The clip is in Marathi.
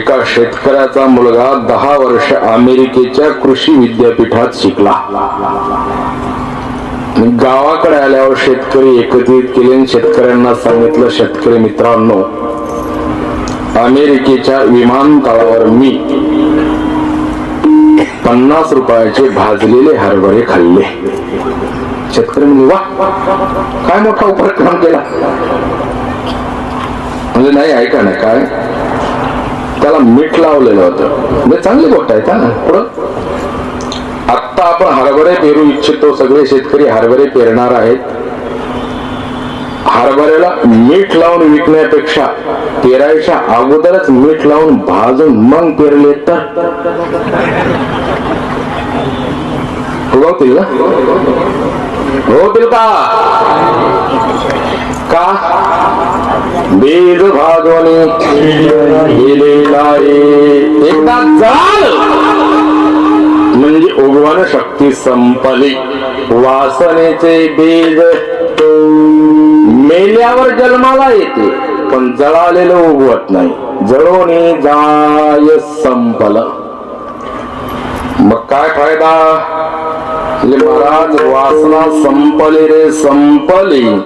एका शेतकऱ्याचा मुलगा दहा वर्ष अमेरिकेच्या कृषी विद्यापीठात शिकला. गावाकडे आल्यावर शेतकरी एकत्रित केले आणि शेतकऱ्यांना सांगितलं शेतकरी मित्रांनो अमेरिकेच्या विमानतळावर मी पन्नास रुपयाचे भाजलेले हरभरे खाल्ले. शेतकरी म्हणजे वा काय मोठा उपक्रम केला. म्हणजे नाही ऐका ना काय? त्याला मीठ लावलेलं होतं. म्हणजे चांगली गोष्ट आहे ना पुढं. आत्ता आपण हरभरे पेरू इच्छितो सगळे शेतकरी हरभरे पेरणार आहेत. हरभऱ्याला मीठ लावून विकण्यापेक्षा पेरायच्या अगोदरच मीठ लावून भाजून मग पेरले तर? उगवतील ना? होतील का? वेद बीज लिहिलेला आहे. एकदा जळाल म्हणजे उगवण शक्ती संपली. वासनेचे बीज मेल्यावर जन्माला येते पण जळालेलं उगवत नाही. जळोने जाय संपलं. मग काय फायदा? महाराज वासना संपली रे संपली.